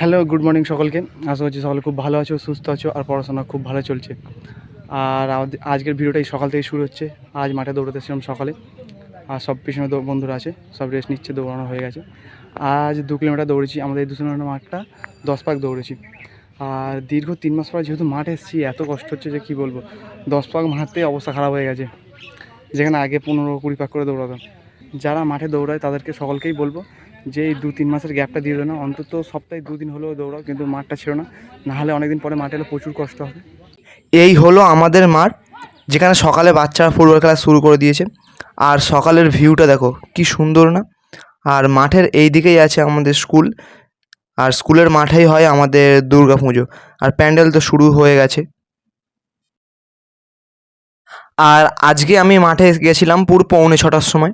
Hello, good morning সকলকে। আশা করছি সকলে খুব ভালো আছো, সুস্থ আছো, আর পড়াশোনা খুব ভালো চলছে। আর আজকের ভিডিওটা এই সকাল থেকে শুরু হচ্ছে। আজ মাঠে দৌড়াতেছিলাম সকালে। আর সব পিছনে বন্ধুরা আছে, সব রেস্ট নিচ্ছে, দৌড়ানো হয়ে গেছে। আজ দু কিলোমিটার দৌড়েছি, আমাদের এই দু কিলোমিটার মাঠটা দশ পাক দৌড়েছি। আর দীর্ঘ তিন মাস পর যেহেতু মাঠে এসেছি, এত কষ্ট হচ্ছে যে কী বলব? দশ পাক মারতেই অবস্থা খারাপ হয়ে গেছে। যেখানে আগে পনেরো কুড়ি পাক করে দৌড়াতাম। যারা মাঠে দৌড়ায় তাদেরকে সকলকেই বলব যে দু তিন মাসের গ্যাপটা দিয়ে দেয় না, অন্তত সপ্তাহে দুদিন হলেও দৌড়াও, কিন্তু মাঠটা ছিল না। নাহলে অনেকদিন পরে মাঠে এলে প্রচুর কষ্ট হবে। এই হলো আমাদের মাঠ, যেখানে সকালে বাচ্চারা ফুটবল খেলা শুরু করে দিয়েছে। আর সকালের ভিউটা দেখো, কি সুন্দর না? আর মাঠের এই দিকেই আছে আমাদের স্কুল। আর স্কুলের মাঠেই হয় আমাদের দুর্গা পুজো। আর প্যান্ডেল তো শুরু হয়ে গেছে। আর আজকে আমি মাঠে গেছিলাম পুরো পৌনে ছটার সময়।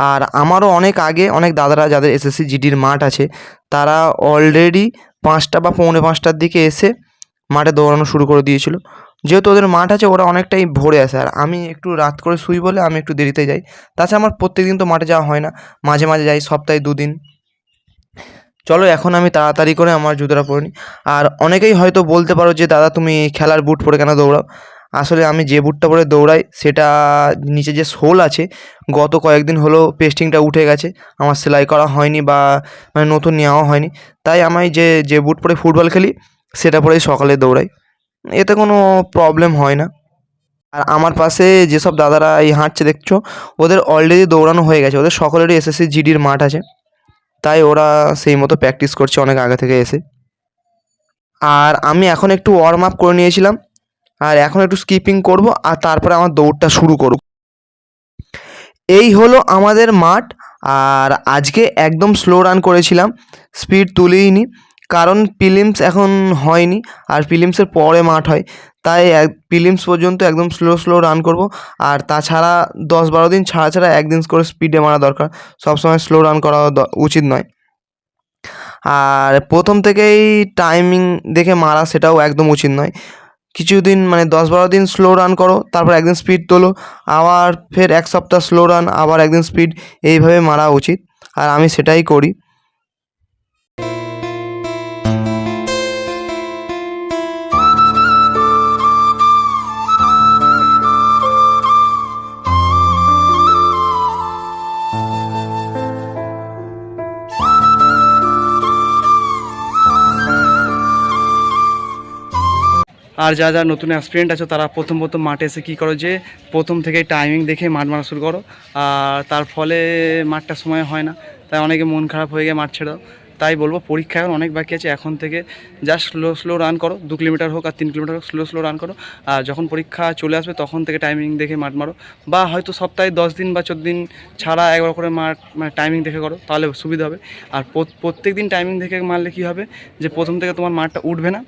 আর আমারও অনেক আগে অনেক দাদারা যাদের এসএসসি জিডির মাঠ আছে, তারা অলরেডি পাঁচটা বা পৌনে পাঁচটার দিকে এসে মাঠে দৌড়ানো শুরু করে দিয়েছিল। যেহেতু ওদের মাঠ আছে, ওরা অনেকটাই ভোরে আসে। আর আমি একটু রাত করে শুই বলে আমি একটু দেরিতে যাই। তাছাড়া আমার প্রত্যেক দিন তো মাঠে যাওয়া হয় না। মাঝে মাঝে যাই, সপ্তাহে দুদিন। চলো, এখন আমি তাড়াতাড়ি করে আমার জুতোটা পরে নিই। আর অনেকেই হয়তো বলতে পারো যে, দাদা, তুমি খেলার বুট পরে কেন দৌড়াও? আসলে আমি যে বুটটা পরে দৌড়াই, সেটা নিচে যে সোল আছে, গত কয়েকদিন হলো পেস্টিংটা উঠে গেছে। আমার সেলাই করা হয়নি বা মানে নতুন নেওয়া হয়নি। তাই আমি যে যে বুট পরে ফুটবল খেলি, সেটা পরেই সকালে দৌড়াই। এতে কোনো প্রবলেম হয় না। আর আমার পাশে যেসব দাদারা এই হাঁটছে, দেখছ? ওদের অলরেডি দৌড়ানো হয়ে গেছে। ওদের সকলেরই এসএসসি জিডির মাঠ আছে। তাই ওরা সেই মতো প্র্যাকটিস করছে অনেক আগে থেকে এসে। আর আমি এখন একটু ওয়ার্ম আপ করে নিয়েছিলাম। আর এখন একটু স্কিপিং করব, আর তারপরে আমার দৌড়টা শুরু করব। এই হলো আমাদের মাঠ, আর আজকে একদম স্লো রান করেছিলাম স্পিড তুলিনি কারণ পিলিমস এখন হয়নি, আর পিলিমসের পরে মাঠ হয়, তাই এক পিলিমস পর্যন্ত একদম স্লো স্লো রান করব, আর তাছাড়া দশ বারো দিন ছাড়া ছাড়া একদিন করে স্পিডে মারা দরকার, সবসময় স্লো রান করা উচিত নয়। আর প্রথম থেকেই টাইমিং দেখে মারা সেটাও একদম উচিত নয় কিছুদিন মানে দশ বারো দিন স্লো রান করো, তারপর একদিন স্পিড তোলো, আবার ফের এক সপ্তাহ স্লো রান আবার একদিন স্পিড এইভাবে মারা উচিত। আর আমি সেটাই করি। আর যা যা নতুন অ্যাক্সপিরিয়েন্ট আছে, তারা প্রথম প্রথম মাঠে এসে কী করো যে প্রথম থেকেই টাইমিং দেখে মাঠ মারা শুরু করো। আর তার ফলে মাঠটা সময় হয় না। তাই অনেকে মন খারাপ হয়ে গিয়ে মাঠ ছেড়ে তাই বলব, পরীক্ষা এখন অনেক বাকি আছে। এখন থেকে জাস্ট স্লো স্লো রান করো। দু কিলোমিটার হোক আর তিন কিলোমিটার হোক স্লো স্লো রান করো। আর যখন পরীক্ষা চলে আসবে, তখন থেকে টাইমিং দেখে মাঠ মারো। বা হয়তো সপ্তাহে দশ দিন বা চোদ্দ দিন ছাড়া একবার করে মাঠ মানে টাইমিং দেখে করো, তাহলে সুবিধা হবে। আর প্রত্যেক দিন টাইমিং দেখে মারলে কী হবে? যে প্রথম থেকে তোমার মাঠটা উঠবে না।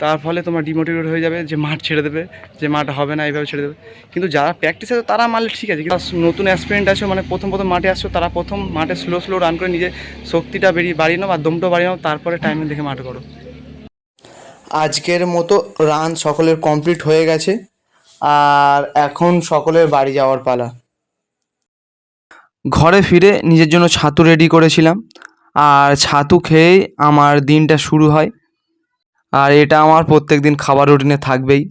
তার ফলে তোমার ডিমোটিভেট হয়ে যাবে যে মাঠ ছেড়ে দেবে যে মাঠ হবে না এইভাবে ছেড়ে দেবে। কিন্তু যারা প্র্যাকটিস আছে তারা মারলে ঠিক আছে। কিন্তু নতুন অ্যাক্সপিরিয়েন্ট আছে মানে প্রথম প্রথম মাঠে আসছো তারা প্রথম মাঠে স্লো স্লো রান করে নিজের শক্তিটা বেরিয়ে বাড়িয়ে নাও আর দমটা বাড়িয়ে নাও তারপরে টাইমে দেখে মাঠ করো আজকের মতো রান সকলের কমপ্লিট হয়ে গেছে। আর এখন সকলের বাড়ি যাওয়ার পালা। ঘরে ফিরে নিজের জন্য ছাতু রেডি করেছিলাম। আর ছাতু খেয়েই আমার দিনটা শুরু হয়। আর এটা আমার প্রত্যেক দিন খাবার রুটিনে থাকবেই।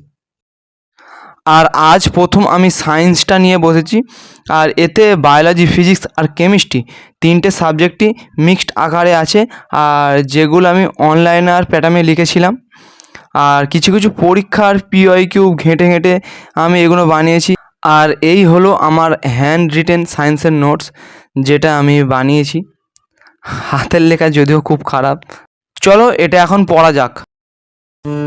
আর আজ প্রথম আমি সায়েন্সটা নিয়ে বসেছি, আর এতে বায়োলজি ফিজিক্স আর কেমিস্ট্রি তিনটে সাবজেক্টই মিক্সড আকারে আছে, আর যেগুলো আমি অনলাইনে আর প্যাটার্নে লিখেছিলাম। আর কিছু কিছু পরীক্ষার পিওয়াই কিউ ঘেঁটে ঘেঁটে আমি এগুলো বানিয়েছি। আর এই হলো আমার হ্যান্ড রিটেন সায়েন্সের নোটস যেটা আমি বানিয়েছি। হাতের লেখা যদিও খুব খারাপ। চলো এটা এখন পড়া যাক। সায়েন্সটা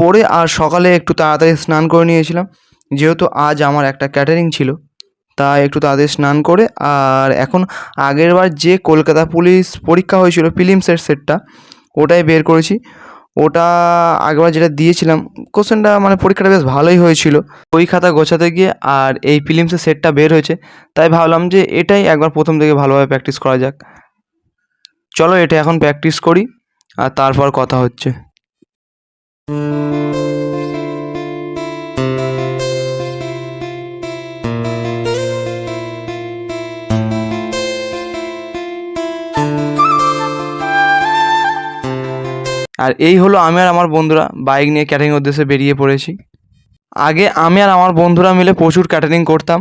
পড়ে আর সকালে একটু তাড়াতাড়ি স্নান করে নিয়েছিলাম। যেহেতু আজ আমার একটা ক্যাটারিং ছিল, তাই একটু তাড়াতাড়ি স্নান করে আর এখন আগেরবার যে কলকাতা পুলিশ পরীক্ষা হয়েছিল, ফিলিমসের সেটটা ওটাই বের করেছি। ওটা আগেবার যেটা দিয়েছিলাম কোশ্চেনটা মানে পরীক্ষাটা বেশ ভালোই হয়েছিল। ওই খাতা গোছাতে গিয়ে আর এই ফিলিমসের সেটটা বের হয়েছে, তাই ভাবলাম যে এটাই একবার প্রথম থেকে ভালোভাবে প্র্যাকটিস করা যাক। চলো এটা এখন প্র্যাকটিস করি, আর তারপর কথা হচ্ছে। আর এই হলো আমি আর আমার বন্ধুরা বাইক নিয়ে ক্যাটারিং উদ্দেশ্যে বেরিয়ে পড়েছি। আগে আমি আর আমার বন্ধুরা মিলে প্রচুর ক্যাটারিং করতাম,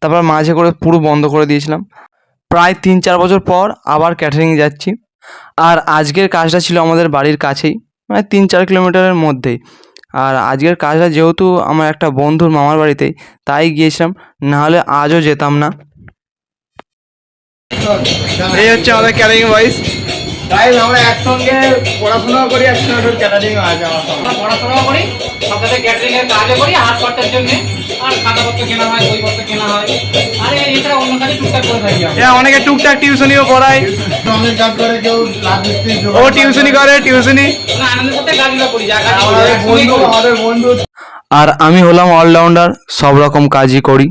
তারপর মাঝে করে পুরো বন্ধ করে দিয়েছিলাম। প্রায় তিন চার বছর পর আবার ক্যাটারিং যাচ্ছি। আর আজকের কাজটা ছিল আমাদের বাড়ির কাছেই মানে তিন চার কিলোমিটারের মধ্যেই। আর আজকের কাজটা যেহেতু আমার একটা বন্ধুর মামার বাড়িতেই, তাই গিয়েছিলাম নাহলে আজও যেতাম না। এই হচ্ছে আমাদের ক্যাটারিং বয়েস। তাই আমরা একসঙ্গে পড়াশোনা করি একসঙ্গে আছে আমার আমরা পড়াশোনাও করি সাথে ক্যাটারিং এর কাজও করি হাত খরচার জন্য। আর খাতাপত্র কেনা হয় বইপত্র কেনা হয়। আর এছাড়া অন্য কাজে টুকটাক করে থাকি হ্যাঁ অনেকে টুকটাক টিউশনিও পড়ায়। শ্রমিক কাজ করে কেউ ও টিউশনি করে টিউশনি। আমরা আনন্দের সাথে কাজগুলো করি যা কাজ করি আমাদের একসঙ্গেই বন্ধু আমাদের বন্ধু। আর আমি হলাম অলরাউন্ডার সব রকম কাজই করি।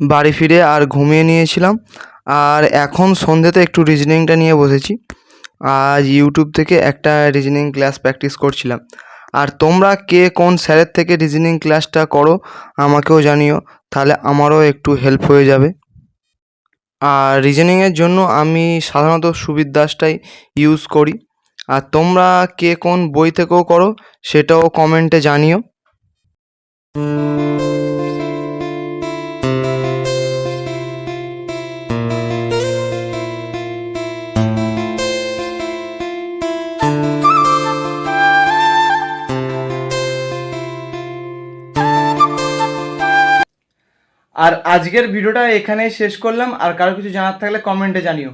বাড়ি ফিরে আর ঘুমিয়ে নিয়েছিলাম। আর এখন সন্ধ্যেতে একটু রিজনিংটা নিয়ে বসেছি। আজ ইউটিউব থেকে একটা রিজনিং ক্লাস প্র্যাকটিস করছিলাম। আর তোমরা কে কোন স্যারের থেকে রিজনিং ক্লাসটা করো, আমাকেও জানিও, তাহলে আমারও একটু হেল্প হয়ে যাবে। আর রিজনিংয়ের জন্য আমি সাধারণত সুবির দাসটাই ইউজ করি। আর তোমরা কে কোন বই থেকেও করো, সেটাও কমেন্টে জানিও। আর আজকের ভিডিওটা এখানেই শেষ করলাম। আর কারও কিছু জানার থাকলে কমেন্টে জানিও।